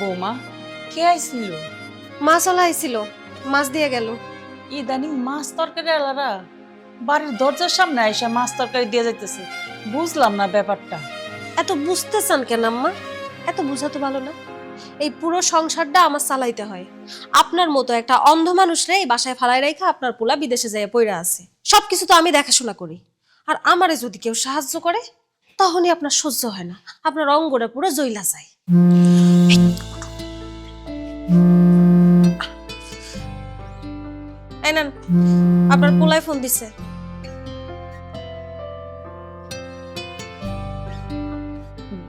বৌমা কে আইছিল? মাছ আলা আইছিল মাছ দিয়ে গেল। ইদানিং মাছ তরকারি আলারা বাড়ির দরজার সামনে আইসা মাছ তরকারি দিয়ে যাইতেছে। বুঝলাম না ব্যাপারটা। এত বুঝতে চান কেন আম্মা? এত বুঝা তো ভালো না। এই পুরো সংসারটা আমার চালাইতে হয়। আপনার মতো একটা অন্ধ মানুষ রে এই বাসায় ফালাই রাখা আপনার পোলা বিদেশে যায় পইরা আছে। সবকিছু তো আমি দেখাশোনা করি। আর আমারে যদি কেউ সাহায্য করে তখনই আপনার সহ্য হয় না। আপনার অঙ্গটা পুরো জইলা যায়। এই নেন আপনার পোলায় ফোন দিছে।